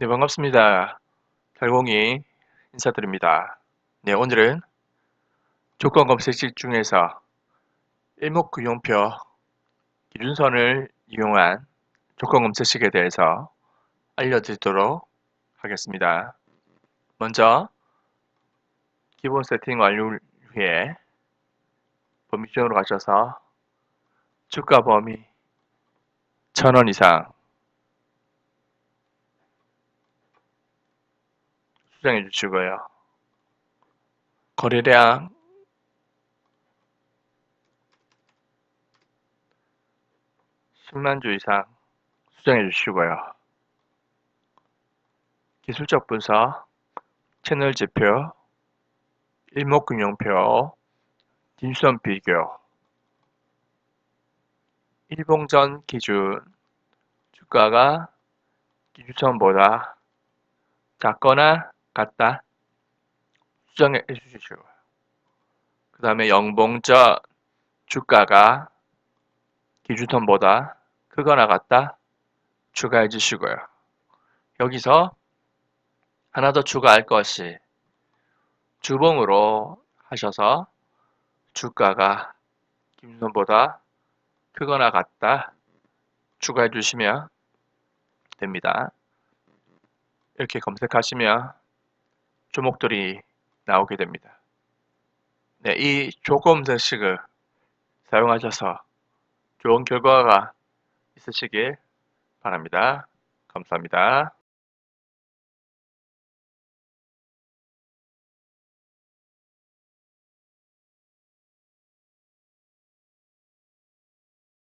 네, 반갑습니다. 달공이 인사드립니다. 네, 오늘은 조건 검색식 중에서 일목균용표 기준선을 이용한 조건 검색식에 대해서 알려드리도록 하겠습니다. 먼저 기본 세팅 완료 후에 범위 지정으로 가셔서 주가 범위 1000원 이상 수정해 주시고요. 거래량 10만 주 이상 수정해 주시고요. 기술적 분석, 채널 지표, 일목균형표, dim선 비교, 일봉전 기준, 주가가 기준선보다 작거나 같다 수정해 주시고요. 그 다음에 영봉전 주가가 기준선보다 크거나 같다 추가해 주시고요. 여기서 하나 더 추가할 것이 주봉으로 하셔서 주가가 기준선보다 크거나 같다 추가해 주시면 됩니다. 이렇게 검색하시면 조목들이 나오게 됩니다. 네, 이 조건 검색식을 사용하셔서 좋은 결과가 있으시길 바랍니다. 감사합니다.